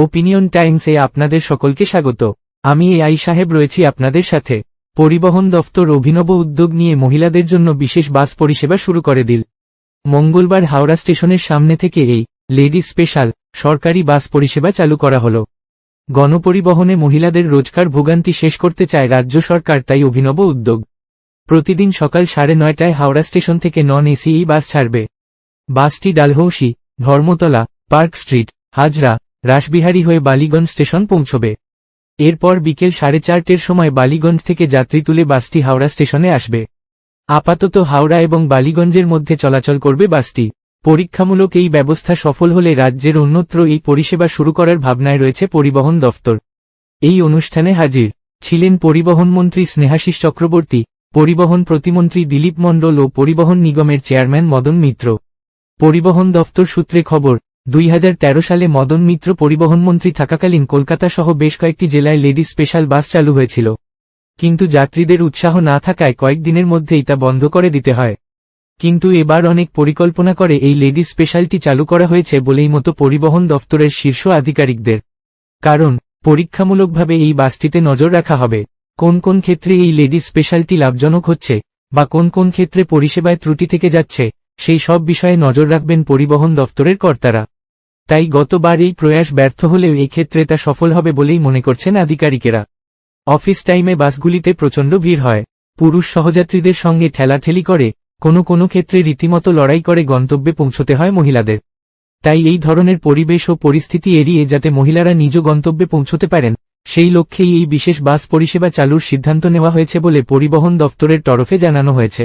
Opinion টাইমসে আপনাদের সকলকে স্বাগত। আমি এ আই সাহেব রয়েছি আপনাদের সাথে। পরিবহন দফতর অভিনব উদ্যোগ নিয়ে মহিলাদের জন্য বিশেষ বাস পরিষেবা শুরু করে দিল। মঙ্গলবার হাওড়া স্টেশনের সামনে থেকে এই লেডি স্পেশাল সরকারি বাস পরিষেবা চালু করা হল। গণপরিবহনে মহিলাদের রোজকার ভোগান্তি শেষ করতে চায় রাজ্য সরকার, তাই অভিনব উদ্যোগ। প্রতিদিন সকাল সাড়ে নয়টায় হাওড়া স্টেশন থেকে নন এসি এই বাস ছাড়বে। বাসটি ডালহৌসি, ধর্মতলা, পার্ক স্ট্রিট, হাজরা রাসবিহারী হয়ে বালিগঞ্জ স্টেশন পৌঁছবে। এরপর বিকেল সাড়ে চারটের সময় বালিগঞ্জ থেকে যাত্রী তুলে বাসটি হাওড়া স্টেশনে আসবে। আপাতত হাওড়া এবং বালিগঞ্জের মধ্যে চলাচল করবে বাসটি। পরীক্ষামূলক এই ব্যবস্থা সফল হলে রাজ্যের অন্যত্র এই পরিষেবা শুরু করার ভাবনায় রয়েছে পরিবহন দফতর। এই অনুষ্ঠানে হাজির ছিলেন পরিবহন মন্ত্রী স্নেহাশিস চক্রবর্তী, পরিবহন প্রতিমন্ত্রী দিলীপ মণ্ডল ও পরিবহন নিগমের চেয়ারম্যান মদন মিত্র। পরিবহন দফতর সূত্রে খবর দুই হাজার তেরো সালে মদন মিত্র পরিবহন মন্ত্রী থাকাকালীন কলকাতা সহ বেশ কয়েকটি জেলায় লেডি স্পেশাল বাস চালু হয়েছিল। কিন্তু যাত্রীদের উৎসাহ না থাকায় কয়েকদিনের মধ্যেই তা বন্ধ করে দিতে হয়। কিন্তু এবার অনেক পরিকল্পনা করে এই লেডি স্পেশালটি চালু করা হয়েছে বলেই মতো পরিবহন দফতরের শীর্ষ আধিকারিকদের। কারণ, পরীক্ষামূলকভাবে এই বাসটিতে নজর রাখা হবে, কোন কোন ক্ষেত্রে এই লেডি স্পেশালটি লাভজনক হচ্ছে, বা কোন কোন ক্ষেত্রে পরিষেবায় ত্রুটি থেকে যাচ্ছে সেই সব বিষয়ে নজর রাখবেন পরিবহন দফতরের কর্তারা। তাই গতবার এই প্রয়াস ব্যর্থ হলেও ক্ষেত্রে তা সফল হবে বলেই মনে করছেন আধিকারিকেরা। অফিস টাইমে বাসগুলিতে প্রচণ্ড ভিড় হয়। পুরুষ সহযাত্রীদের সঙ্গে ঠেলাঠেলি করে, কোনো কোনো ক্ষেত্রে রীতিমতো লড়াই করে গন্তব্যে পৌঁছতে হয় মহিলাদের। তাই এই ধরনের পরিবেশ ও পরিস্থিতি এড়িয়ে যাতে মহিলারা নিজ গন্তব্যে পৌঁছতে পারেন, সেই লক্ষ্যেই এই বিশেষ বাস পরিষেবা চালুর সিদ্ধান্ত নেওয়া হয়েছে বলে পরিবহন দফতরের তরফে জানানো হয়েছে।